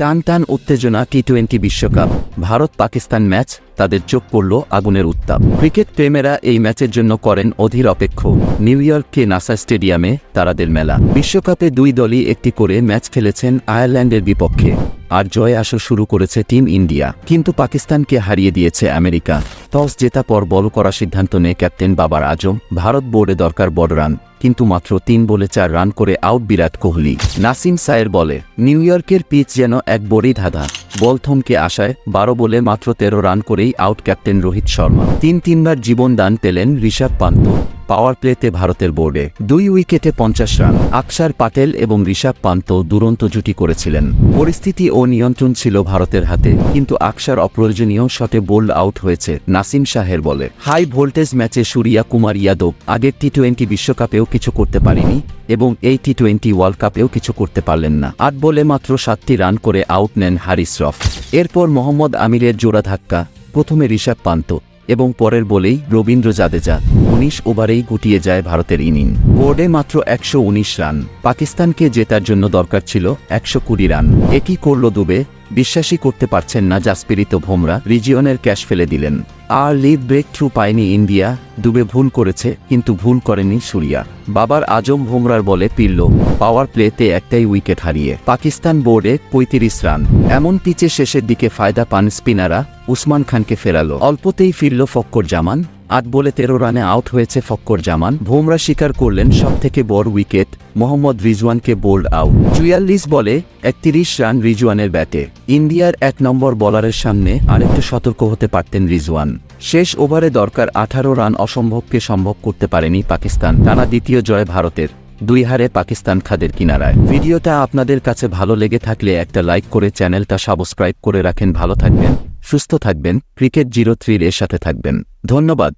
টান টান উত্তেজনা টি টোয়েন্টি বিশ্বকাপ। ভারত পাকিস্তান ম্যাচ, তাদের চোখ পড়ল আগুনের উত্তাপ। ক্রিকেট প্রেমেরা এই ম্যাচের জন্য করেন অধীর অপেক্ষ। নিউ ইয়র্কে নাসা স্টেডিয়ামে তারাদের মেলা। বিশ্বকাপে দুই দলই একটি করে ম্যাচ খেলেছেন আয়ারল্যান্ডের বিপক্ষে। আর জয় আসর শুরু করেছে টিম ইন্ডিয়া। কিন্তু পাকিস্তানকে হারিয়ে দিয়েছে আমেরিকা। টস জেতা পর বল করার সিদ্ধান্ত নেয় ক্যাপ্টেন বাবার আজম। ভারত বোর্ডে দরকার বড় রান। কিন্তু মাত্র তিন বলে চার রান করে আউট বিরাট কোহলি। নাসিম সায়ের বলে, নিউ ইয়র্কের পিচ যেন এক বড়ই ধাঁধা। বল থমকে আসায় বারো বলে মাত্র তেরো রান করেই আউট ক্যাপ্টেন রোহিত শর্মা। তিন তিনবার জীবন দান পেলেন ঋষভ পান্ত পাওয়ার প্লেতে ভারতের বোর্ডে দুই উইকেটে পঞ্চাশ রান। আকসার পাটেল এবং ঋষভ পান্ত দুরন্ত জুটি করেছিলেন। পরিস্থিতি ও নিয়ন্ত্রণ ছিল ভারতের হাতে, কিন্তু আকসার অপ্রয়োজনীয় শটে বোল্ড আউট হয়েছে নাসিম শাহের বলে। হাই ভোল্টেজ ম্যাচে সুরিয়া কুমার ইয়াদব আগের টি টোয়েন্টি বিশ্বকাপেও কিছু করতে পারেনি এবং এই টি টোয়েন্টি ওয়ার্ল্ড কাপেও কিছু করতে পারলেন না। আট বলে মাত্র সাতটি রান করে আউট নেন হারিস রফ। এরপর মোহাম্মদ আমিরের জোড়া ধাক্কা, প্রথমে ঋষভ পান্ত এবং পরের বলেই রবীন্দ্র জাদেজা উনিশ ওভারেই গুটিয়ে যায় ভারতের ইনিং বোর্ডে মাত্র একশো উনিশ রান। পাকিস্তানকে জেতার জন্য দরকার ছিল একশো কুড়ি রান। একই করল দুবে? বিশ্বাসই করতে পারছেন না জাসপিরিত ভোমরা রিজিয়নের ক্যাশ ফেলে দিলেন। আর লিড ব্রেক থ্রু পায়নি ইন্ডিয়া, দুবে ভুল করেছে, কিন্তু ভুল করেনি সুরিয়া। বাবার আজম ভোমরার বলে পিরল, পাওয়ার প্লেতে একটাই উইকেট হারিয়ে। পাকিস্তান বোর্ডে পঁয়ত্রিশ রান। এমন পিচে শেষের দিকে ফায়দা পান স্পিনাররা, উসমান খানকে ফেরালো। অল্পতেই ফিরল ফক্কর জামান। আট বলে তেরো রানে আউট হয়েছে ফক্কর জামান। ভোমরা স্বীকার করলেন সব থেকে বড় উইকেট, মোহাম্মদ রিজওয়ানকে বোল্ড আউট। চুয়াল্লিশ বলে একত্রিশ রান রিজওয়ানের ব্যাটে। ইন্ডিয়ার এক নম্বর বলারের সামনে আরেকটু সতর্ক হতে পারতেন রিজওয়ান। শেষ ওভারে দরকার আঠারো রান অসম্ভবকে সম্ভব করতে পারেনি পাকিস্তান। টানা দ্বিতীয় জয় ভারতের দুই হারে পাকিস্তান খাদের কিনারায়। ভিডিওটা আপনাদের কাছে ভালো লেগে থাকলে একটা লাইক করে চ্যানেলটা সাবস্ক্রাইব করে রাখেন। ভালো থাকবেন। সুস্থ থাকবেন ক্রিকেট জিরো থ্রির এর সাথে থাকবেন। ধন্যবাদ।